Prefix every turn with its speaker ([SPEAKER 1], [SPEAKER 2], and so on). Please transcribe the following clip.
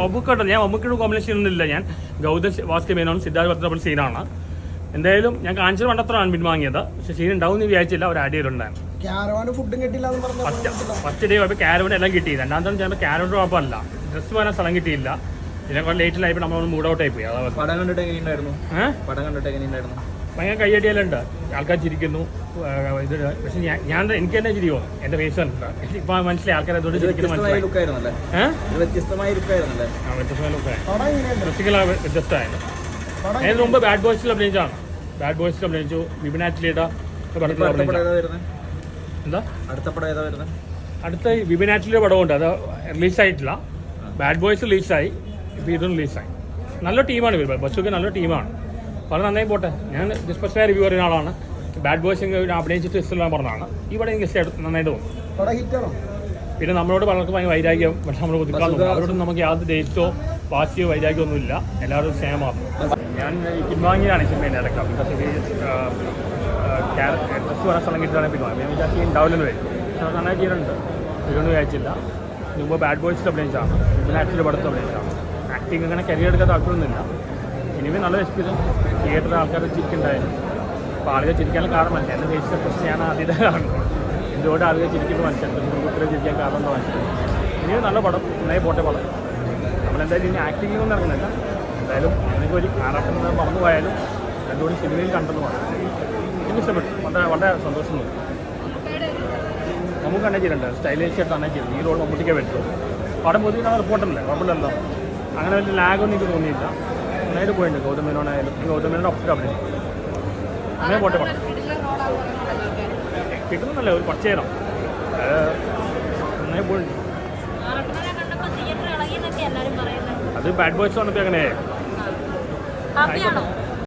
[SPEAKER 1] മമ്മൂക്കട്ടോ ഞാൻ മമ്മൂക്കയുടെ കോമ്പിനേഷൻ ഒന്നുമില്ല. ഞാൻ ഗൗതം വാസ്കി മേനോൻ സിദ്ധാർത്ഥ ഭദ്രപ്പൻ സീനാണ് എന്തായാലും ഞാൻ കാണിച്ചത് പണ്ടത്രമാണ് പിൻവാങ്ങിയത്. പക്ഷെ സീൻ ഉണ്ടാവും എന്ന് വിചാരിച്ചില്ല. അവർ ആഡ് ചെയ്തിട്ടുണ്ടായിരുന്നു
[SPEAKER 2] ഫുഡും കിട്ടില്ല എന്ന് പറഞ്ഞ
[SPEAKER 1] ഫസ്റ്റ് ഫസ്റ്റ് ഡേ പോയപ്പോൾ ക്യാരവൺ എല്ലാം കിട്ടി. രണ്ടാമത്തെ ചിലപ്പോൾ ക്യാരവൺ കുഴപ്പമല്ല ഡ്രസ്സ് വരാൻ സ്ഥലം കിട്ടിയില്ല. പിന്നെ കുറേ ലേറ്റിലായപ്പോൾ നമ്മൾ മൂഡ് ഔട്ട് ആയി പോയി. അതാ
[SPEAKER 3] പടം കണ്ടിട്ട് എങ്ങനെയുണ്ടായിരുന്നു? പടം കണ്ടിട്ട് എങ്ങനെയുണ്ടായിരുന്നു?
[SPEAKER 1] ഭയങ്കര കയ്യടിയെല്ലാം ഉണ്ട്. ആൾക്കാർ ചിരിക്കുന്നു. ഇത് പക്ഷെ ഞാൻ ഞാൻ എനിക്ക് തന്നെ ചിരിയോ എന്റെ ഫേസ് കണ്ടിട്ട് ഇപ്പൊ മനസ്സിലായി. ആൾക്കാർ അതുകൊണ്ട്
[SPEAKER 3] ചിരിക്കുന്ന
[SPEAKER 1] ചിരിക്കുന്നു
[SPEAKER 3] വ്യത്യസ്തമായ
[SPEAKER 1] മനസ്സിലായി.
[SPEAKER 3] വ്യത്യസ്തമായ ലുക്കായിരുന്നല്ലേ
[SPEAKER 1] ആ വ്യത്യസ്തമായ look ആയി.
[SPEAKER 2] പടം എങ്ങനെയുണ്ട്?
[SPEAKER 1] ഡ്രസ്സിങ്ങൾ വ്യത്യസ്തമായത് അതിന് മുമ്പ് ബാഡ് ബോയ്സിൽ അഭിനയിച്ചാണ് ബാഡ് ബോയ്സിൽ അഭിനയിച്ചു. വിപിനാറ്റിലിയുടെ പടത്തിൽ അഭിനയിച്ചു എന്താ?
[SPEAKER 3] അടുത്ത പടം ഏതാ വരുന്നത്?
[SPEAKER 1] അടുത്ത വിപിനാറ്റിലിയുടെ പടമുണ്ട് അത് റിലീസായിട്ടില്ല ബാഡ് ബോയ്സ് റിലീസായി ഇപ്പൊ ഇതും റിലീസായി നല്ല ടീമാണ് ഇവർ ബസ്സൊക്കെ നല്ല ടീമാണ് അത് നന്നായി പോട്ടെ. ഞാൻ ഡിസ്പെഷനായ റിവ്യൂ പറയുന്ന ആളാണ്. ബാഡ് ബോയ്സ് അഭിനയിച്ചിട്ട് ഇഷ്ടമില്ല പറഞ്ഞതാണ്. ഈ പടം എനിക്ക് നന്നായിട്ട്
[SPEAKER 2] തോന്നും
[SPEAKER 1] പിന്നെ നമ്മളോട് പലർക്കും ഭയങ്കര വൈരാഗ്യം. പക്ഷെ നമ്മൾ ഒതുക്കാറുണ്ട് അവരോട് നമുക്ക് യാതൊരു ഡേറ്റോ വാശിയോ വൈരാഗ്യമോ ഒന്നുമില്ല എല്ലാവരും സ്നേഹം ഞാൻ പിൻവാങ്ങിയാണ് ഈ സിനിമേന്റെ ഇടയ്ക്ക് ബിക്കോസ് ഡ്രസ് വരാൻ സ്ഥലം കിട്ടുകയാണെങ്കിൽ പിൻവാങ്ങി ഞാൻ വിചാരിച്ചു ഉണ്ടാവില്ലെന്ന് വരും. പക്ഷെ അത് നന്നായി ചെയ്യുന്നുണ്ട് ഇതൊന്നും വിചാരിച്ചില്ല. മുമ്പ് ബാഡ് ബോയ്സ് അഭിനയിച്ചാണ് ഇതിനാക്ച്വലി പഠിത്തം അഭിനയിച്ചാണ് ആക്ടിങ് അങ്ങനെ കരിയർ എടുക്കാൻ താല്പര്യമൊന്നുമില്ല. ഇനിമേ നല്ല എക്സ്പീരിയൻസ് തിയേറ്ററിൽ ആൾക്കാർ ചിരിക്കുന്നുണ്ടായിരുന്നു അപ്പോൾ ആളുകൾ ചിരിക്കാനുള്ള കാരണമല്ല എന്റെ ദേശീയ പ്രശ്നമാണ് അതിന്റെ കാണുന്നത് എന്തുകൊണ്ട് ആളുകൾ ചിരിക്കുന്നത് മനസ്സിലാക്കി കുട്ടികളെ ചിരിക്കാൻ കാരണം എന്താ മനസ്സിലാക്കും ഇനി നല്ല പടം. നന്നായി പോട്ടെ പടം. നമ്മളെന്തായാലും ഇനി ആക്ടിങ് ഒന്നും ഇറങ്ങുന്നില്ല. എന്തായാലും എനിക്ക് ഒരു ആറാട്ടം മറന്നു പോയാലും രണ്ടുകൂടി സിനിമയിൽ കണ്ടെന്ന് പറഞ്ഞു എനിക്ക് ഇഷ്ടപ്പെട്ടു. വളരെ വളരെ സന്തോഷം തോന്നി. നമുക്ക് തന്നെ ചെയ്തിട്ടുണ്ട് സ്റ്റൈലിഷ് ആയിട്ട് തന്നെ ചെയ്തു ഈ റോൾ മമ്മൂട്ടിക്കേ പറ്റുള്ളൂ പടം പൊതുവെ റിപ്പോർട്ടല്ലേ. കുഴപ്പമില്ലല്ലോ. അങ്ങനെ വലിയ ലാഗൊന്നും എനിക്ക് തോന്നിയില്ല. നന്നായിട്ട് പോയിട്ടുണ്ട്. ഗൗതം മേനോനായാലും ഗൗതം മേനോട് ഒപ്പം അവിടെ. അങ്ങനെ പോട്ടെ പടം കിട്ടുന്നല്ലേ ഒരു കുറച്ച് അങ്ങനെ പോയിട്ടുണ്ട്. അത് ബാഡ് ബോയ്സ് വന്നപ്പോൾ അങ്ങനെ.